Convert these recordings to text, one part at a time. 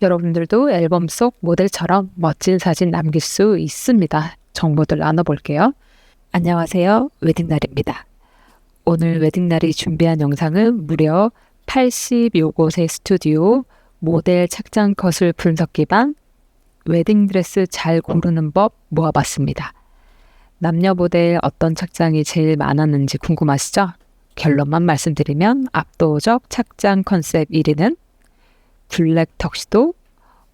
여러분들도 앨범 속 모델처럼 멋진 사진 남길 수 있습니다. 정보들 나눠볼게요. 안녕하세요. 웨딩날입니다. 오늘 웨딩날이 준비한 영상은 무려 80요곳의 스튜디오 모델 착장 컷을 분석 기반 웨딩드레스 잘 고르는 법 모아봤습니다. 남녀 모델 어떤 착장이 제일 많았는지 궁금하시죠? 결론만 말씀드리면 압도적 착장 컨셉 1위는 블랙 턱시도,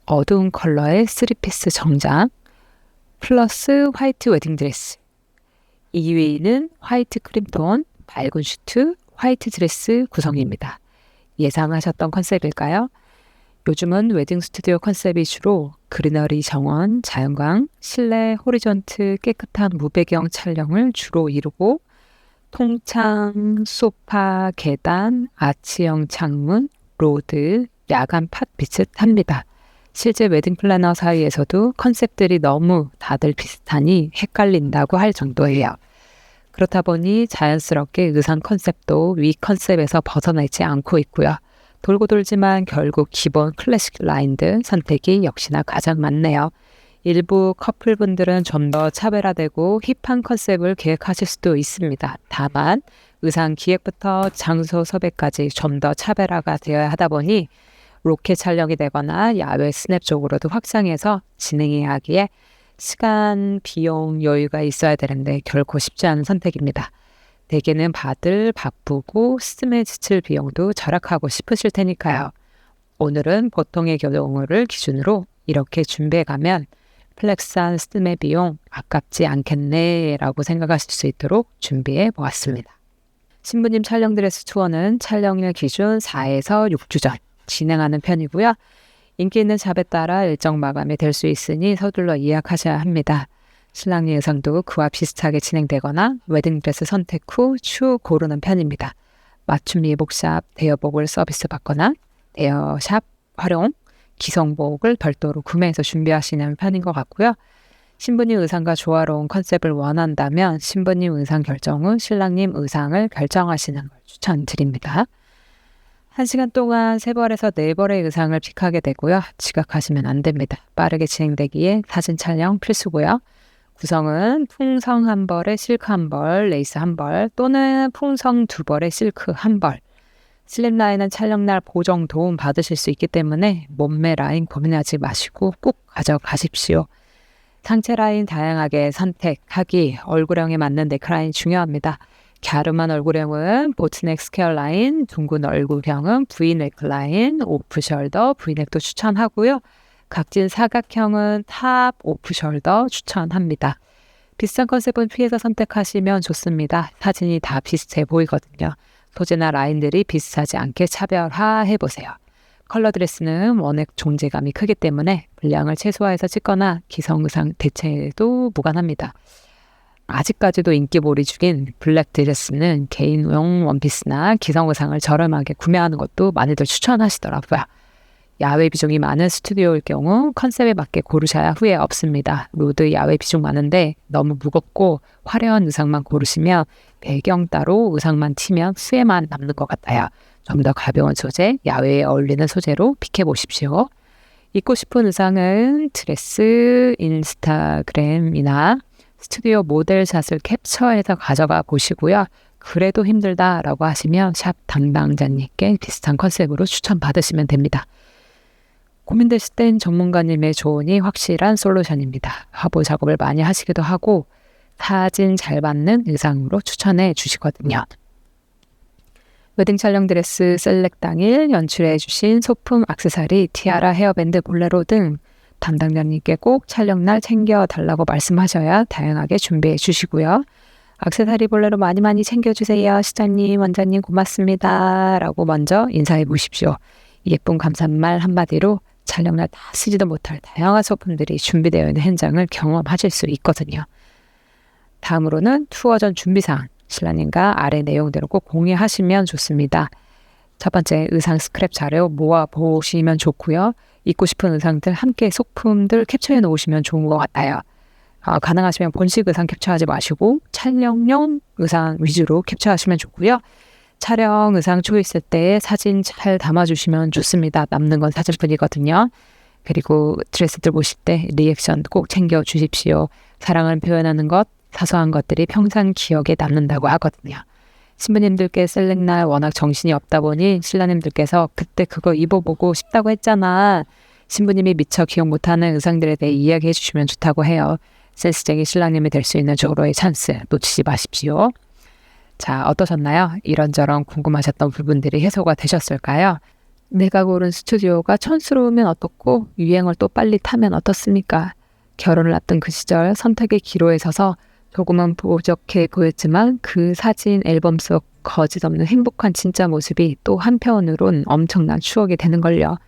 어두운 컬러의 쓰리피스 정장, 플러스 화이트 웨딩드레스. 2위는 화이트 크림톤, 밝은 슈트, 화이트 드레스 구성입니다. 예상하셨던 컨셉일까요? 요즘은 웨딩 스튜디오 컨셉이 주로 그리너리 정원, 자연광, 실내 호리전트 깨끗한 무배경 촬영을 주로 이루고 통창, 소파, 계단, 아치형 창문, 로드, 야간 팟 비슷합니다. 실제 웨딩 플래너 사이에서도 컨셉들이 너무 다들 비슷하니 헷갈린다고 할 정도예요. 그렇다 보니 자연스럽게 의상 컨셉도 위 컨셉에서 벗어나지 않고 있고요. 돌고 돌지만 결국 기본 클래식 라인들 선택이 역시나 가장 많네요. 일부 커플분들은 좀 더 차별화되고 힙한 컨셉을 계획하실 수도 있습니다. 다만 의상 기획부터 장소 섭외까지 좀 더 차별화가 되어야 하다 보니 로켓 촬영이 되거나 야외 스냅 쪽으로도 확장해서 진행해야 하기에 시간, 비용, 여유가 있어야 되는데 결코 쉽지 않은 선택입니다. 대개는 받을 바쁘고 스매 지칠 비용도 절약하고 싶으실 테니까요. 오늘은 보통의 경우를 기준으로 이렇게 준비해 가면 플렉스한 스매 비용 아깝지 않겠네 라고 생각하실 수 있도록 준비해 보았습니다. 신부님 촬영 드레스 투어는 촬영일 기준 4에서 6주 전 진행하는 편이고요. 인기 있는 잡에 따라 일정 마감이 될 수 있으니 서둘러 예약하셔야 합니다. 신랑의 의상도 그와 비슷하게 진행되거나 웨딩드레스 선택 후 추 고르는 편입니다. 맞춤 예복샵 대여복을 서비스 받거나 대여샵 활용, 기성복을 별도로 구매해서 준비하시는 편인 것 같고요. 신부님 의상과 조화로운 컨셉을 원한다면 신부님 의상 결정 후 신랑님 의상을 결정하시는 걸 추천드립니다. 한 시간 동안 세 벌에서 네 벌의 의상을 픽하게 되고요. 지각하시면 안 됩니다. 빠르게 진행되기에 사진 촬영 필수고요. 구성은 풍성 한 벌에 실크 한 벌, 레이스 한 벌, 또는 풍성 두 벌에 실크 한 벌. 슬립 라인은 촬영날 보정 도움 받으실 수 있기 때문에 몸매 라인 고민하지 마시고 꼭 가져가십시오. 상체 라인 다양하게 선택하기, 얼굴형에 맞는 네크라인 중요합니다. 갸름한 얼굴형은 보트넥 스퀘어 라인, 둥근 얼굴형은 V넥 라인, 오프 숄더, V넥도 추천하고요. 각진 사각형은 탑, 오프 숄더 추천합니다. 비싼 컨셉은 피해서 선택하시면 좋습니다. 사진이 다 비슷해 보이거든요. 소재나 라인들이 비슷하지 않게 차별화해 보세요. 컬러 드레스는 원액 존재감이 크기 때문에 분량을 최소화해서 찍거나 기성 의상 대체도 무관합니다. 아직까지도 인기몰이 중인 블랙 드레스는 개인용 원피스나 기성 의상을 저렴하게 구매하는 것도 많이들 추천하시더라고요. 야외 비중이 많은 스튜디오일 경우 컨셉에 맞게 고르셔야 후회 없습니다. 로드 야외 비중 많은데 너무 무겁고 화려한 의상만 고르시면 배경 따로 의상만 튀면 수에만 남는 것 같아요. 좀 더 가벼운 소재, 야외에 어울리는 소재로 픽해 보십시오. 입고 싶은 의상은 드레스, 인스타그램이나 스튜디오 모델샷을 cap처해서 가져가 보시고요. 그래도 힘들다라고 하시면 샵 담당자님께 비슷한 컨셉으로 추천받으시면 됩니다. 고민되실 땐 전문가님의 조언이 확실한 솔루션입니다. 화보 작업을 많이 하시기도 하고 사진 잘 받는 의상으로 추천해 주시거든요. 웨딩 촬영 드레스 셀렉 당일 연출해 주신 소품 악세사리, 티아라, 헤어밴드, 볼레로 등 담당자님께 꼭 촬영날 챙겨달라고 말씀하셔야 다양하게 준비해 주시고요. 악세사리 볼레로 많이 많이 챙겨주세요. 시장님, 원장님 고맙습니다. 라고 먼저 인사해 보십시오. 예쁜 감사말 한마디로 촬영날 다 쓰지도 못할 다양한 소품들이 준비되어 있는 현장을 경험하실 수 있거든요. 다음으로는 투어 전 준비사항, 신랑님과 아래 내용대로 꼭 공유하시면 좋습니다. 첫 번째 의상 스크랩 자료 모아 보시면 좋고요. 입고 싶은 의상들 함께 소품들 캡처해 놓으시면 좋은 것 같아요. 어, 가능하시면 본식 의상 캡처하지 마시고 촬영용 의상 위주로 캡처하시면 좋고요. 촬영 의상 초이스 때 사진 잘 담아주시면 좋습니다. 남는 건 사진뿐이거든요. 그리고 드레스들 보실 때 리액션 꼭 챙겨 주십시오. 사랑을 표현하는 것, 사소한 것들이 평생 기억에 남는다고 하거든요. 신부님들께 셀렉날 워낙 정신이 없다 보니 신라님들께서 그때 그거 입어보고 싶다고 했잖아. 신부님이 미처 기억 못하는 의상들에 대해 이야기해 주시면 좋다고 해요. 센스쟁이 신랑님이 될 수 있는 조로의 찬스 놓치지 마십시오. 자, 어떠셨나요? 이런저런 궁금하셨던 부분들이 해소가 되셨을까요? 내가 고른 스튜디오가 촌스러우면 어떻고 유행을 또 빨리 타면 어떻습니까? 결혼을 앞둔 그 시절 선택의 기로에 서서 조금은 부족해 보였지만 그 사진 앨범 속 거짓 없는 행복한 진짜 모습이 또 한편으론 엄청난 추억이 되는걸요.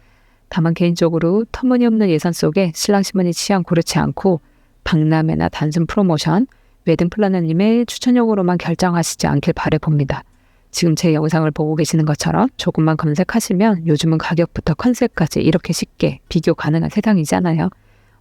다만 개인적으로 터무니없는 예산 속에 신랑 신부님 취향 고르지 않고 박람회나 단순 프로모션, 웨딩 플래너님의 추천력으로만 결정하시지 않길 바래봅니다. 지금 제 영상을 보고 계시는 것처럼 조금만 검색하시면 요즘은 가격부터 컨셉까지 이렇게 쉽게 비교 가능한 세상이잖아요.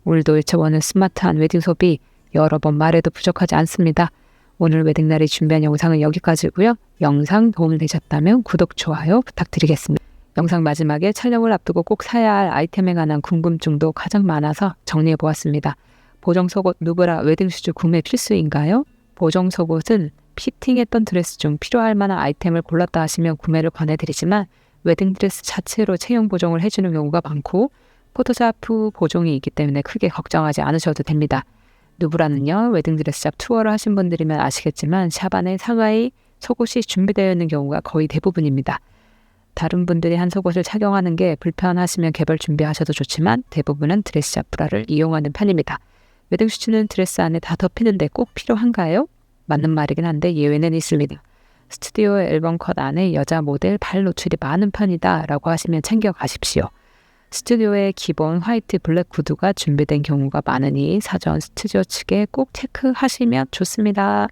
오늘도 외쳐보는 스마트한 웨딩 소비 여러 번 말해도 부족하지 않습니다. 오늘 웨딩날이 준비한 영상은 여기까지고요. 영상 도움이 되셨다면 구독, 좋아요 부탁드리겠습니다. 영상 마지막에 촬영을 앞두고 꼭 사야 할 아이템에 관한 궁금증도 가장 많아서 정리해 보았습니다. 보정 속옷 누브라 웨딩 슈즈 구매 필수인가요? 보정 속옷은 피팅했던 드레스 중 필요할 만한 아이템을 골랐다 하시면 구매를 권해드리지만 웨딩 드레스 자체로 체형 보정을 해주는 경우가 많고 포토샵 후 보정이 있기 때문에 크게 걱정하지 않으셔도 됩니다. 누브라는요 웨딩 드레스샵 투어를 하신 분들이면 아시겠지만 샵 안에 상하이 속옷이 준비되어 있는 경우가 거의 대부분입니다. 다른 분들이 한 속옷을 착용하는 게 불편하시면 개별 준비하셔도 좋지만 대부분은 드레스샵 브라를 이용하는 편입니다. 웨딩 슈즈는 드레스 안에 다 덮이는데 꼭 필요한가요? 맞는 말이긴 한데 예외는 있습니다. 스튜디오 앨범 컷 안에 여자 모델 발 노출이 많은 편이다 라고 하시면 챙겨 가십시오. 스튜디오에 기본 화이트 블랙 구두가 준비된 경우가 많으니 사전 스튜디오 측에 꼭 체크하시면 좋습니다.